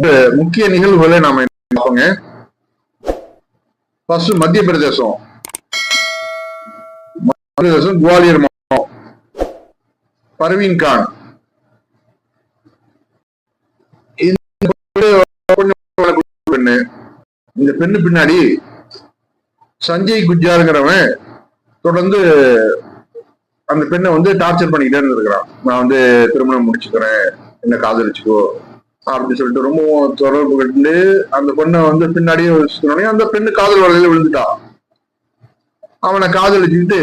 முக்கிய நிகழ்வுகளை நாம பார்ப்போங்க ஃபர்ஸ்ட் மத்திய பிரதேசம். மத்திய பிரதேசம் குவாலியர் மாவட்டம். பர்வீன் கான். பெண்ணு இந்த பெண்ணு பின்னாடி சஞ்சய் குஜாருங்கிறவன் தொடர்ந்து அந்த பெண்ணை வந்து டார்ச்சர் பண்ணிக்கிட்டே இருந்திருக்கிறான். நான் வந்து திருமணம் முடிச்சுக்கிறேன். என்ன காதலிச்சுக்கோ அப்படின்னு சொல்லிட்டு ரொம்ப தொடர்பு கண்டு அந்த பொண்ணை வந்து பின்னாடியே வச்சுக்கணும் அந்த பெண்ணு காதல் வலையில விழுந்துட்டான் அவனை காதலிச்சுக்கிட்டு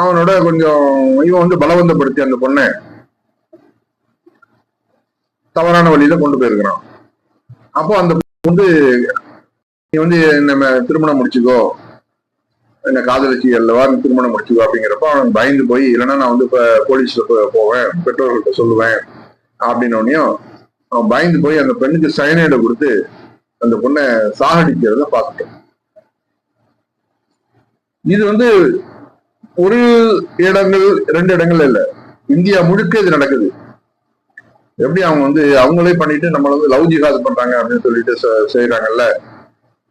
அவனோட கொஞ்சம் இவன் வந்து பலவந்தப்படுத்தி அந்த பொண்ணை தவறான வழியில கொண்டு போயிருக்கிறான். அப்போ அந்த பொண்ணு வந்து நீ வந்து நம்ம திருமணம் முடிச்சுக்கோ. என்ன காதலிச்சு அல்லவா திருமணம் முடிச்சுக்கோ அப்படிங்கிறப்ப அவன் பயந்து போய் இல்லைன்னா நான் வந்து இப்போ போலீஸ்ல போவேன் பெற்றோர்கள்ட்ட சொல்லுவேன் அப்படின்னோடனையும் அவன் பயந்து போய் அந்த பெண்ணுக்கு சயனைடை கொடுத்து அந்த பொண்ணை சாகடிக்கிறத பார்த்துட்டோம். இது வந்து ஒரு இடங்கள் ரெண்டு இடங்கள் இல்ல. இந்தியா முழுக்க இது நடக்குது. எப்படி அவங்க வந்து அவங்களே பண்ணிட்டு நம்மள வந்து லவ் ஜிஹாத் பண்றாங்க அப்படின்னு சொல்லிட்டு செய்யறாங்கல்ல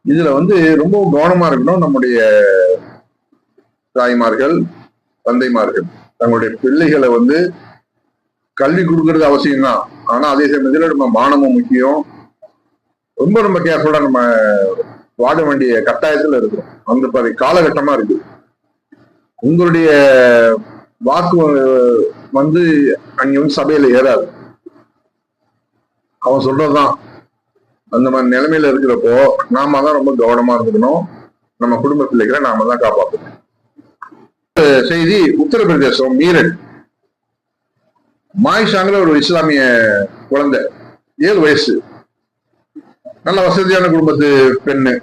இதுல வந்து ரொம்ப கவனமா இருக்கணும் நம்முடைய தாய்மார்கள் தந்தைமார்கள். தங்களுடைய பிள்ளைகளை வந்து கல்வி கொடுக்கறது அவசியம் தான் ஆனா அதே சமயத்துல நம்ம மானமும் முக்கியம். ரொம்ப ரொம்ப கேர்ஃபுல்லா நம்ம வாழ வேண்டிய கட்டாயத்துல இருக்கிறோம். அந்த பதி காலகட்டமா இருக்கு. உங்களுடைய வாக்கு வந்து அங்க வந்து சபையில ஏறாது. அவன் சொல்றதுதான். அந்த மாதிரி நிலைமையில இருக்கிறப்போ நாம தான் ரொம்ப கவனமா இருந்துக்கணும் நம்ம குடும்ப பிள்ளைகளை நாம தான் காப்பாற்றணும் செய்தி உத்தரப்பிரதேசம் மீரட். மாயிஷாங்கிற ஒரு இஸ்லாமிய குழந்தை ஏழு வயசு. நல்ல வசதியான குடும்பத்து பெண்ணு.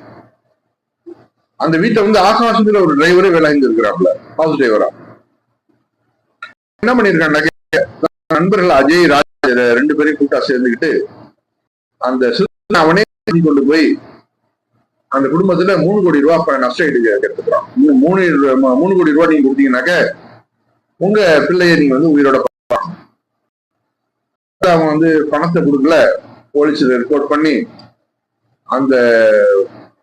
அந்த வீட்டை வந்து ஆகாசத்துல ஒரு டிரைவரே வேலை இருக்கிறாப்ல ஹவுஸ் டிரைவரா என்ன பண்ணிருக்காங்க நண்பர்கள் அஜய் ராஜ் ரெண்டு பேரையும் கூட்டா சேர்ந்துக்கிட்டு அந்த அவனே கொண்டு போய் அந்த குடும்பத்துல மூணு கோடி ரூபாய் ப- நஷ்ட ஈடு கேட்டுக்கிறான் மூணு மூணு கோடி ரூபாய் நீங்க கொடுத்தீங்கன்னாக்க உங்க பிள்ளைய நீங்க வந்து உயிரோட பார்க்கலாம். அவன் வந்து பணத்தை கொடுக்கல போலீஸ் ரிப்போர்ட் பண்ணி அந்த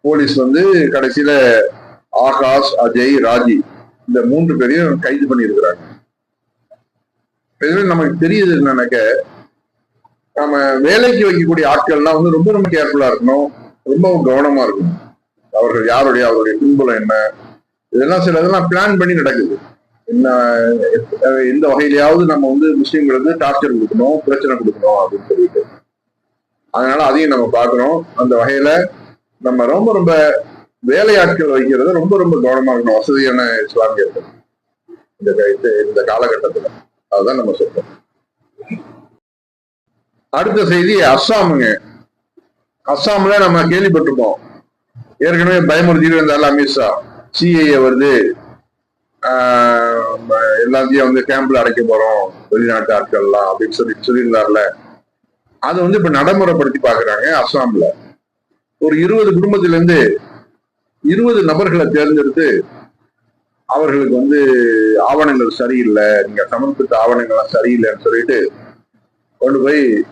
போலீஸ் வந்து கடைசியில ஆகாஷ் அஜய் ராஜி இந்த மூன்று பேரையும் கைது பண்ணியிருக்கிறாங்க. இதுவே நமக்கு தெரியுது என்னன்னாக்க நம்ம வேலைக்கு வைக்கக்கூடிய ஆட்கள்லாம் வந்து ரொம்ப ரொம்ப கேர்ஃபுல்லா இருக்கணும் ரொம்ப கவனமா இருக்கணும். அவர்கள் யாருடைய அவருடைய பின்புலம் என்ன? இதெல்லாம் சில இதெல்லாம் பிளான் பண்ணி நடக்குது. எந்த வகையிலயாவது நம்ம வந்து முஸ்லீம்களுக்கு டார்ச்சர் கொடுக்கணும் பிரச்சனை கொடுக்கணும் அப்படின்னு சொல்லிட்டு. அதனால அதையும் நம்ம பாக்குறோம் அந்த வகையில நம்ம ரொம்ப ரொம்ப வேலையாட்கள் வைக்கிறது ரொம்ப ரொம்ப கவனமா இருக்கணும். வசதியான இஸ்லாமியர்கள் இந்த கை- இந்த காலகட்டத்துல. அதுதான் நம்ம சொல்றோம். அடுத்த செய்தி அஸ்ஸாமுங்க. அஸ்ஸாம்ல நம்ம கேள்விப்பட்டிருப்போம். ஏற்கனவே பயமுறுத்திட்டு இருந்தாலும் அமித்ஷா சிஐஏ வருது. நம்ம எல்லாத்தையும் வந்து கேம்ப்ல அடைக்க போறோம். வெளிநாட்டு ஆட்கள்லாம் அப்படின்னு சொல்லி சொல்லியிருந்தார்ல. அதை வந்து இப்ப நடைமுறைப்படுத்தி பாக்குறாங்க அஸ்ஸாம்ல. ஒரு இருபது குடும்பத்தில இருந்து இருபது நபர்களை தேர்ந்தெடுத்து அவர்களுக்கு வந்து ஆவணங்கள் சரியில்லை. நீங்க சமர்ப்பித்த ஆவணங்கள்லாம் சரியில்லைன்னு சொல்லிட்டு கொண்டு போய்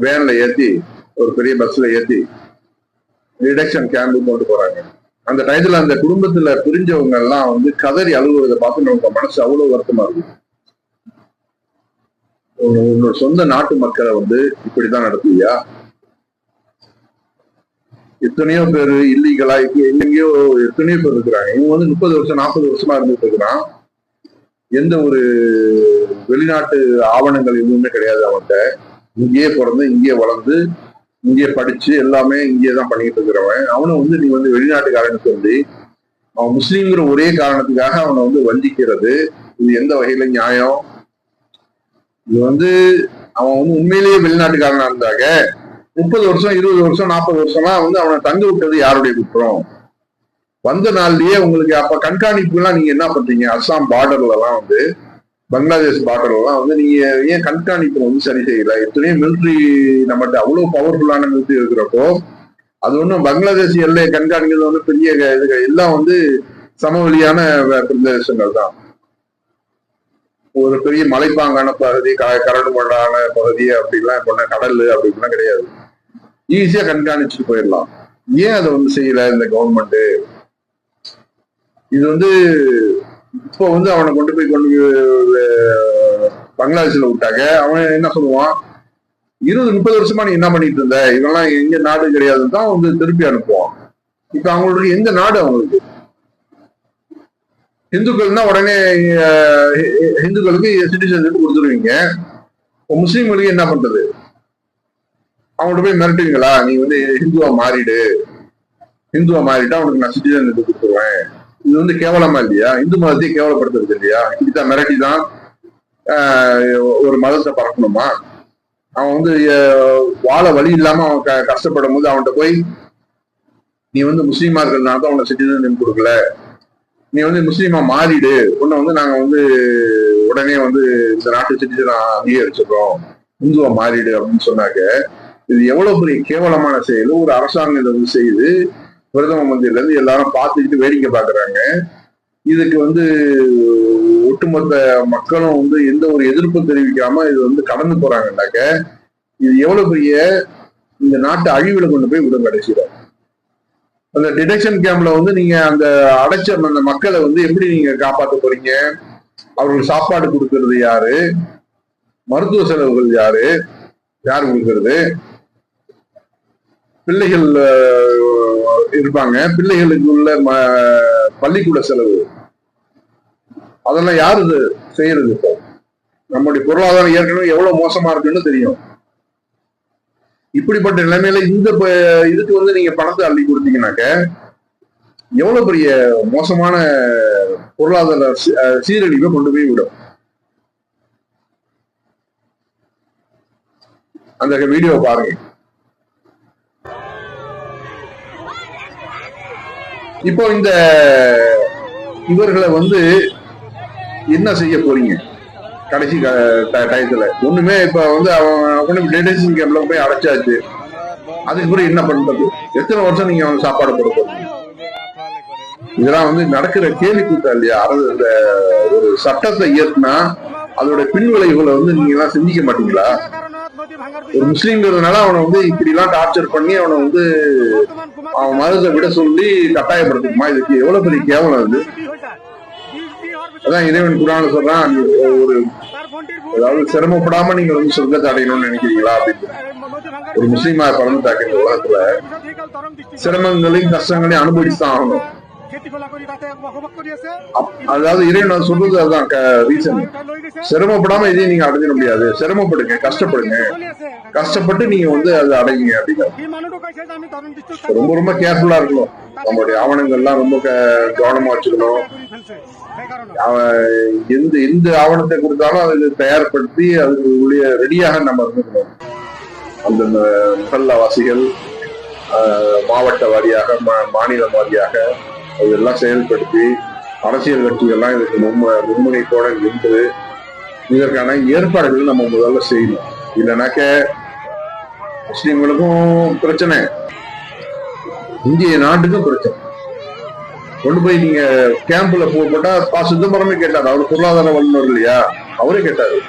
வேன்ல ஏத்தி ஒரு பெரிய பஸ்ல ஏத்தி ரிடக்ஷன் கேம்புக்கு கொண்டு போறாங்க. அந்த டயத்துல அந்த குடும்பத்துல பிரிஞ்சவங்க எல்லாம் வந்து கதறி அழுகுறத பார்த்து நமக்கு மனசு அவ்வளவு வருத்தமா இருக்கு. உன்னோட சொந்த நாட்டு மக்களை வந்து இப்படிதான் நடத்துவியா? எத்தனையோ பேர் இல்லீகலா எங்கெங்கயோ எத்தனையோ பேர் இருக்கிறாங்க. இவங்க வந்து முப்பது வருஷம் நாற்பது வருஷமா இருந்துட்டு இருக்கிறான். எந்த ஒரு வெளிநாட்டு ஆவணங்கள் எதுவுமே கிடையாது அவன்கிட்ட. இங்கேயே பிறந்து இங்கேயே வளர்ந்து இங்கே படிச்சு எல்லாமே இங்கேயே தான் பண்ணிட்டு இருக்கிறவன் அவனை வந்து நீ வந்து வெளிநாட்டுக்காரன்னு சொல்லி அவன் முஸ்லீம்ங்கிற ஒரே காரணத்துக்காக அவனை வந்து வஞ்சிக்கிறது. இது எந்த வகையில நியாயம்? இது வந்து அவன் வந்து உண்மையிலேயே வெளிநாட்டுக்காரனா இருந்தாங்க. முப்பது வருஷம் இருபது வருஷம் நாற்பது வருஷம்லாம் வந்து அவனை தங்க விட்டது யாருடைய குற்றம்? வந்த நாள்லயே உங்களுக்கு அப்ப கண்காணிப்பு எல்லாம் நீங்க என்ன பண்றீங்க? அஸ்ஸாம் பார்டர்ல எல்லாம் வந்து பங்களாதேஷ் பார்டர்ல எல்லாம் வந்து நீங்க ஏன் கண்காணிப்பு வந்து சரி செய்யல? எத்தனையோ மிலிட்ரி நம்மகிட்ட அவ்வளவு பவர்ஃபுல்லான மிலிட்ரி இருக்கிறப்போ அது ஒண்ணும் பங்களாதேஷ் எல்லை கண்காணிக்கிறது வந்து பெரிய க- இது எல்லாம் வந்து சமவெளியான பிரதேசங்கள் தான். ஒரு பெரிய மலைப்பாங்கான பகுதி க கரடுமடான பகுதி அப்படிலாம் பண்ண கடல் அப்படிலாம் கிடையாது. ஈஸியா கண்காணிச்சுட்டு போயிடலாம். ஏன் அதை வந்து செய்யல இந்த கவர்மெண்ட் இது வந்து இப்போ வந்து அவனை கொண்டு போய் கொண்டு போய் பங்களாதேஷ்ல விட்டாங்க. அவன் என்ன சொல்லுவான்? இருபது முப்பது வருஷமா நீ என்ன பண்ணிட்டு இருந்த? இவெல்லாம் எங்க நாடு கிடையாதுன்னு தான் வந்து திருப்பி அனுப்புவான். இப்ப அவங்களுக்கு எந்த நாடு அவங்களுக்கு? இந்துக்கள்னா உடனே அஹ், இந்துக்களுக்கு சிட்டிசன்ஷிப் கொடுத்துருவீங்க. இப்போ முஸ்லீம்களுக்கு என்ன பண்றது? அவங்கள்ட்ட போய் மிரட்டுவீங்களா? நீ வந்து ஹிந்துவா மாறிடு. ஹிந்துவா மாறிட்டா அவனுக்கு நான் சிட்டிசன்ஷிப் கொடுத்துருவேன். இது வந்து கேவலமா இல்லையா? இந்து மதத்தை கேவலப்படுத்துறது இல்லையா? இப்படித்தான் மிரட்டி தான் ஒரு மதத்தை பறக்கணுமா அவன் வந்து வாழ வழி இல்லாம அவன் க- கஷ்டப்படும் போது அவன்கிட்ட போய் நீ வந்து முஸ்லீமா இருக்கிறதுனால தான் உனக்கு சிட்டிசன் கொடுக்கல. நீ வந்து முஸ்லீமா மாறிடு. உன்னை வந்து நாங்க வந்து உடனே வந்து இந்த நாட்டு சிட்டிசன் அங்கீகரிச்சிடறோம். இந்துவா மாறிடு அப்படின்னு சொன்னாக்க இது எவ்வளவு பெரிய கேவலமான செயல். ஒரு அரசாங்கம் இதை வந்து செய்யுது. பிரதம மந்திரில இருந்து எல்லாரும் பார்த்துக்கிட்டு வேடிக்கை பாக்குறாங்க இதுக்கு வந்து ஒட்டுமொத்த மக்களும் வந்து எந்த ஒரு எதிர்ப்பும் தெரிவிக்காம இது வந்து கடந்து போறாங்கன்னாக்க இது எவ்வளவு பெரிய இந்த நாட்டு அழிவுல கொண்டு போய் விடும் கடைசியில. அந்த டிடெக்ஷன் கேம்ப்ல வந்து நீங்க அந்த அடைச்ச அந்த மக்களை வந்து எப்படி நீங்க காப்பாத்த போறீங்க? அவர்களுக்கு சாப்பாடு கொடுக்கறது யாரு? மருத்துவ செலவுகள் யாரு? யார் கொடுக்கறது? பிள்ளைகள் இருப்பாங்க. பிள்ளைகளுக்கு உள்ள ம- பள்ளிக்கூட செலவு. அதெல்லாம் யாரு செய்யறது இப்போ? நம்முடைய பொருளாதாரம் ஏற்கனவே எவ்வளவு மோசமா இருக்குன்னு தெரியும். இப்படிப்பட்ட நிலைமையில இந்த இதுக்கு வந்து நீங்க பணத்தை அள்ளி கொடுத்தீங்கன்னாக்க எவ்வளவு பெரிய மோசமான பொருளாதார சீ- சீரழிவை கொண்டு போய் விடும். அந்த வீடியோ பாருங்க. இப்போ இந்த இவர்களை வந்து என்ன செய்ய போறீங்க? கடைசி க- டயத்துல. ஒண்ணுமே இப்ப வந்து அவன் கொண்டு டெடேஷன் கேம்ப்ல போய் அடைச்சாச்சு. அதுக்கு பிறகு என்ன பண்றது? எத்தனை வருஷம் நீங்க அவன் சாப்பாடு போட போறீங்க? இதெல்லாம் வந்து நடக்கிற கேலி கூட்டம் இல்லையா? அரசு இந்த ஒரு சட்டத்தை இயற்றினா அதோட பின்விளைவுகளை வந்து நீங்க எல்லாம் சிந்திக்க மாட்டீங்களா? ஒரு முஸ்லீம்ங்கிறதுனால அவனை வந்து இப்படி எல்லாம் டார்ச்சர் பண்ணி அவனை வந்து அவன் மதத்தை விட சொல்லி கட்டாயப்படுத்துமா? இதுக்கு எவ்வளவு பெரிய கேவலம் அது? அதான் இறைவன் குரான சொல்றான் ஒரு அதாவது சிரமப்படாம நீங்க வந்து சொர்க்கத்தை அடையணும்னு நினைக்கிறீங்களா அப்படின்னு. ஒரு முஸ்லீமா பிறந்துட்டாக்க இந்த உலகத்துல? சிரமங்களையும் கஷ்டங்களையும் அனுபவிச்சு தான் ஆகணும். அதாவது இறைவன் சொல்றது அதுதான் ரீசன் சிரமப்படாம இதையும் நீங்க அடைஞ்சிட முடியாது. சிரமப்படுங்க கஷ்டப்படுங்க. கஷ்டப்பட்டு நீங்க வந்து அதை அடையுங்க அப்படிங்கிறார் ரொம்ப ரொம்ப கேர்ஃபுல்லா இருக்கணும். நம்மளுடைய ஆவணங்கள்லாம் ரொம்ப க- கவனமா வச்சுக்கணும். எந்த எந்த ஆவணத்தை கொடுத்தாலும் அதை தயார்படுத்தி அதுக்கு உள்ள ரெடியாக நம்ம இருந்துக்கணும். அந்த ம- மஹல்லாவாசிகள் ஆஹ், மாவட்ட வாரியாக மா- மாநிலம் வாரியாக அதெல்லாம் செயல்படுத்தி அரசியல் கட்சிகள்லாம் இதுக்கு மும்ம முன்முனைப்போட நின்று இதற்கான ஏற்பாடுகள் நம்ம முதல்ல செய்யணும். இல்லைனாக்க முஸ்லிம்களுக்கும் பிரச்சனை. இந்திய நாட்டுக்கும் பிரச்சனை. கொண்டு போய் நீங்க கேம்ப்ல போட்டா பா சிதம்பரமே கேட்டாரு. அவர் பொருளாதார வல்லுநர் இல்லையா? அவரே கேட்டாரு.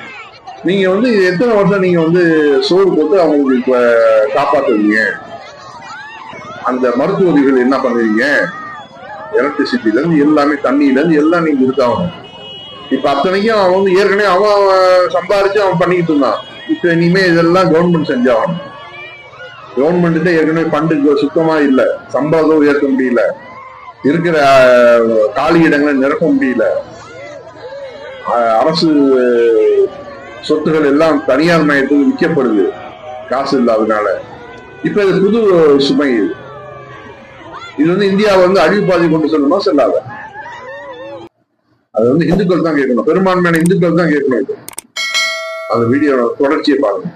நீங்க வந்து எத்தனை வருஷம் நீங்க வந்து சோறு போட்டு அவங்களுக்கு இப்ப காப்பாத்துவீங்க? அந்த மருத்துவ என்ன பண்ணுவீங்க? எலக்ட்ரிசிட்டில இருந்து எல்லாமே தண்ணியில இருந்து எல்லாம் நீங்க கொடுத்தாகணும் இப்ப அத்தனைக்கும் அவன் வந்து ஏற்கனவே அவன் அவன் சம்பாரிச்சு அவன் பண்ணிக்கிட்டு இருந்தான். இப்ப இனிமே இதெல்லாம் கவர்மெண்ட் செஞ்சாகணும். கவர்மெண்ட் ஏற்கனவே ஃபண்டு சுத்தமா இல்ல. சம்பளத்தை உயர்த்த முடியல. இருக்கிற காலி இடங்களை நிரப்ப முடியல. அரசு சொத்துகள் எல்லாம் தனியார் மையத்துக்கு விற்கப்படுது. காசு இல்லாதனால இப்ப இது புது சுமை இது. இது வந்து இந்தியாவை வந்து அழிவு பாதி கொண்டு செல்லுமா செல்லாத? அது வந்து இந்துக்கள் தான் கேட்கணும். பெரும்பான்மையான இந்துக்கள் தான் கேட்கணும் அந்த வீடியோ தொடர்ச்சியை பாருங்க.